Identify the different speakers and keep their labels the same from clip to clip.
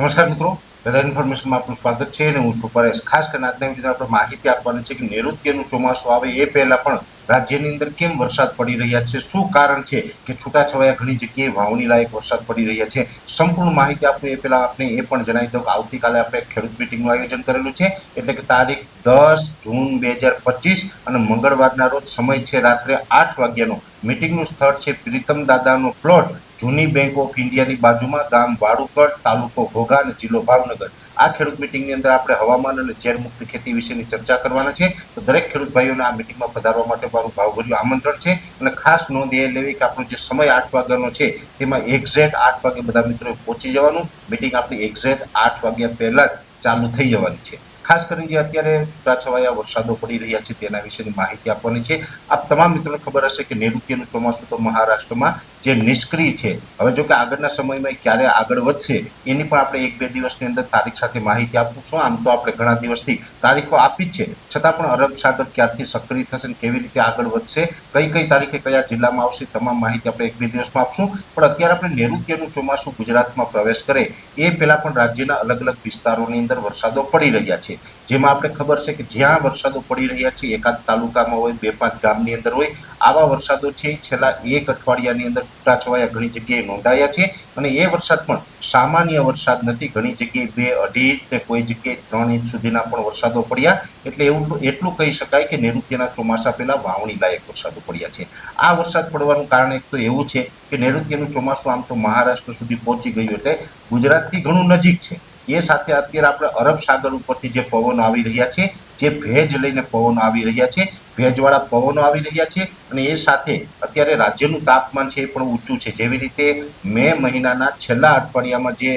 Speaker 1: નમસ્કાર મિત્રો. વેધર ઇન્ફોર્મેશનમાં આપનું સ્વાગત છે અને હું છું પરેશ. ખાસ કરીને આજના વીડિયો આપણે માહિતી આપવાની છે કે નૈઋત્યનું ચોમાસું આવે એ પહેલાં પણ રાજ્યની અંદર કેમ વરસાદ પડી રહ્યા છે? શું કારણ છે કે છૂટાછવાયા ઘણી જગ્યાએ વાવણી લાયક વરસાદ પડી રહ્યા છે? સંપૂર્ણ માહિતી આપું એ પહેલાં આપણે એ પણ જણાવી દઉં કે આવતીકાલે આપણે ખેડૂત મિટિંગનું આયોજન કરેલું છે. એટલે કે તારીખ દસ જૂન બે હજાર પચીસ અને મંગળવારના રોજ સમય છે રાત્રે આઠ વાગ્યાનો. મિટિંગનું સ્થળ છે પ્રીતમ દાદાનો પ્લોટ જૂની બેંક ઓફ ઇન્ડિયાની બાજુમાં, ગામ વાડુકડ, તાલુકો ઘોઘા અને જિલ્લો ભાવનગર. આ ખેડૂત મિટિંગની અંદર આપણે હવામાન અને ઝેરમુક્ત ખેતી વિશેની ચર્ચા કરવાના છે. તો દરેક ખેડૂત ભાઈઓને આ મિટિંગમાં પધારવા માટે મારું ભાવભર્યું આમંત્રણ છે. અને ખાસ નોંધ એ લેવી કે આપણો જે સમય આઠ વાગ્યાનો છે, તેમાં એક્ઝેક્ટ આઠ વાગે બધા મિત્રો પહોંચી જવાનું. મિટિંગ આપણી એક્ઝેક્ટ આઠ વાગ્યા પહેલા ચાલુ થઈ જવાની છે. ખાસ કરીને જે અત્યારે છૂટાછવાયા વરસાદો પડી રહ્યા છે તેના વિશેની માહિતી આપવાની છે. આપ તમામ મિત્રોને ખબર હશે કે નૈઋત્યનું ચોમાસું તો મહારાષ્ટ્રમાં જે નિષ્ક્રિય છે. હવે જો કે આગળના સમયમાં ક્યારે આગળ વધશે, એની પણ આપણે એક બે દિવસની અંદર તારીખ સાથે માહિતી આપીશું આમ તો આપણે ઘણા દિવસથી તારીખો આપી જ છે. છતાં પણ અરબ સાગર ક્યારથી સક્રિય થશે અને કેવી રીતે આગળ વધશે, કઈ કઈ તારીખે કયા જિલ્લામાં આવશે, તમામ માહિતી આપણે એક બે દિવસમાં આપશું. પણ અત્યારે આપણે નૈઋત્યનું ચોમાસું ગુજરાતમાં પ્રવેશ કરે, એ પહેલાં પણ રાજ્યના અલગ અલગ વિસ્તારોની અંદર વરસાદો પડી રહ્યા છે. જેમાં આપણે ખબર છે કે જ્યાં વરસાદો પડી રહ્યા છે, એકાદ તાલુકામાં હોય, બે પાંચ ગામની અંદર હોય, આવા વરસાદો છેલ્લા એક અઠવાડિયાની અંદર છૂટાછવાયા ઘણી જગ્યાએ નોંધાયા છે અને એ વરસાદ પણ સામાન્ય વરસાદ નથી. ઘણી જગ્યાએ બે, અઢી ને કોઈ જગ્યાએ ત્રણ ઇંચ સુધીના પણ વરસાદો પડ્યા. એટલે એવું એટલું કહી શકાય કે નૈઋત્યના ચોમાસા પહેલા વાવણી લાયક વરસાદો પડ્યા છે. આ વરસાદ પડવાનું કારણ એક તો એવું છે કે નૈઋત્યનું ચોમાસું આમ તો મહારાષ્ટ્ર સુધી પહોંચી ગયું એટલે ગુજરાતથી ઘણું નજીક છે. એ સાથે અત્યારે આપણે અરબ સાગર ઉપરથી જે પવનો આવી રહ્યા છે, જે ભેજ લઈને પવનો આવી રહ્યા છે, ભેજવાળા પવનો આવી રહ્યા છે અને એ સાથે અત્યારે રાજ્યનું તાપમાન છે એ પણ ઊંચું છે. જેવી રીતે મે મહિનાના છેલ્લા અઠવાડિયામાં જે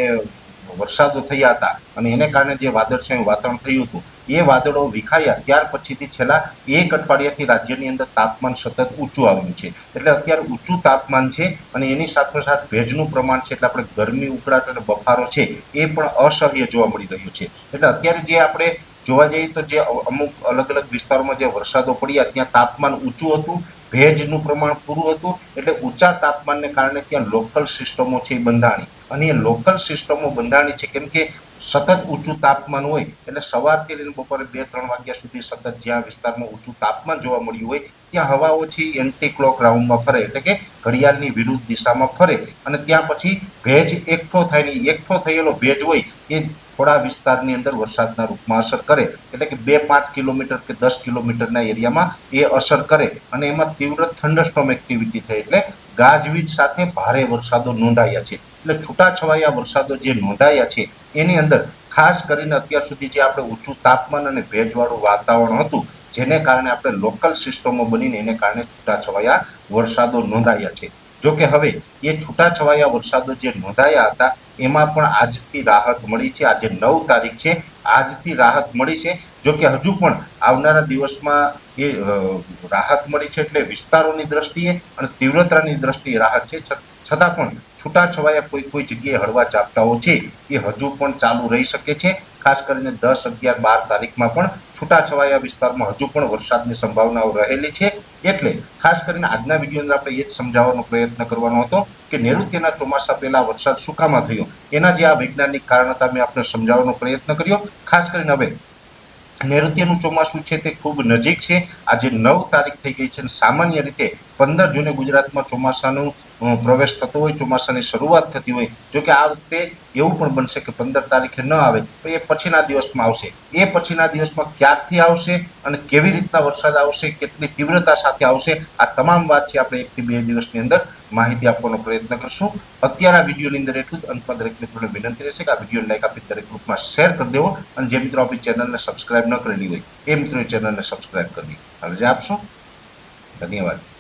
Speaker 1: વરસાદો થયા હતા અને એને કારણે જે વાદળછાયું વાતાવરણ થયું હતું એ વાદળો વિખાયા ત્યાર પછીથી છેલ્લા એક અઠવાડિયાથી રાજ્યની અંદર તાપમાન સતત ઊંચું આવ્યું છે. એટલે અત્યારે ઊંચું તાપમાન છે અને એની સાથોસાથ ભેજનું પ્રમાણ છે એટલે આપણે ગરમી, ઉકળાટ અને બફારો છે એ પણ અસહ્ય જોવા મળી રહ્યું છે. એટલે અત્યારે જે આપણે જોવા જઈએ તો જે અમુક અલગ અલગ વિસ્તારોમાં જે વરસાદો પડ્યા ત્યાં તાપમાન ઊંચું હતું, ભેજનું પ્રમાણ પૂરું હતું, એટલે ઊંચા તાપમાનને કારણે ત્યાં લોકલ સિસ્ટમો છે બંધાણી. અને એ લોકલ સિસ્ટમો બંધાણી છે કેમ કે સતત ઊંચું તાપમાન હોય, એટલે સવારથી લઈને બપોરે બે ત્રણ વાગ્યા સુધી સતત જ્યાં વિસ્તારમાં ઊંચું તાપમાન જોવા મળ્યું હોય ત્યાં હવા ઓછી એન્ટી ક્લોક રાઉન્ડમાં ફરે, એટલે કે ઘડિયાળની વિરુદ્ધ દિશામાં ફરે અને ત્યાં પછી ભેજ એકઠો થાય ને એકઠો થયેલો ભેજ હોય એ થોડા વિસ્તારની અંદર વરસાદના રૂપમાં અસર કરે. એટલે કે બે પાંચ કિલોમીટર કે દસ કિલોમીટરના એરિયામાં એ અસર કરે અને એમાં તીવ્ર થંડરસ્ટોમ એક્ટિવિટી થઈ એટલે ગાજવીજ સાથે ભારે વરસાદો નોંધાયા છે. એટલે છૂટાછવાયા વરસાદો જે નોંધાયા છે, એની અંદર ખાસ કરીને અત્યાર સુધી જે આપણે ઊંચું તાપમાન અને ભેજવાળું વાતાવરણ હતું જેને કારણે આપણે લોકલ સિસ્ટમો બનીને એને કારણે છૂટાછવાયા વરસાદો નોંધાયા છે. જો કે હવે એ છૂટાછવાયા વરસાદો જે નોંધાયા હતા, એમાં પણ આજથી રાહત મળી છે. આજે નવ તારીખ છે. આજથી રાહત મળી છે. જો કે હજુ પણ આવનારા દિવસમાં એ રાહત મળી છે એટલે વિસ્તારોની દ્રષ્ટિએ અને તીવ્રતાની દ્રષ્ટિએ રાહત છે, છતાં પણ છૂટાછવાયા કોઈ કોઈ જગ્યાએ હળવા ઝાપટાઓ છે. એ હજુ પણ ચાલુ રહી શકે છે. ખાસ કરીને દસ અગિયાર બાર તારીખમાં પણ છૂટાછવાયા વિસ્તારમાં હજુ પણ વરસાદની સંભાવનાઓ રહેલી છે. એટલે ખાસ કરીને આજના વીડિયો અંદર આપણે એ જ સમજાવવાનો પ્રયત્ન કરવાનો હતો કે નૈઋત્યના ચોમાસા પહેલા વરસાદ સુકામાં થયો? એના જે આ વૈજ્ઞાનિક કારણ હતા, મેં આપણે સમજાવવાનો પ્રયત્ન કર્યો. ખાસ કરીને હવે નૈઋત્યનું ચોમાસું છે તે ખૂબ નજીક છે. આજે નવ તારીખ થઈ ગઈ છે અને સામાન્ય રીતે પંદર જૂને ગુજરાતમાં ચોમાસાનું પ્રવેશ થતો હોય, ચોમાસાની શરૂઆત થતી હોય, જો કે આ વખતે એવું પણ બનશે કે પંદર તારીખે ન આવે તો એ પછીના દિવસમાં આવશે. એ પછીના દિવસમાં ક્યારથી આવશે અને કેવી રીતના વરસાદ આવશે, કેટલી તીવ્રતા સાથે આવશે, આ તમામ વાત છે આપણે એકથી બે દિવસની અંદર માહિતી આપવાનો પ્રયત્ન કરશું. અત્યારે આ વિડીયોની અંદર એટલું જ. અંતમાં દરેક મિત્રોને વિનંતી રહેશે કે આ વીડિયો લાઈક આપી દરેક ગ્રુપમાં શેર કરી દેવો. અને જે મિત્રો આપણી ચેનલને સબસ્ક્રાઇબ ન કરેલી હોય, એ મિત્રો ચેનલને સબસ્ક્રાઇબ કરવી અરજી આપશો? ધન્યવાદ.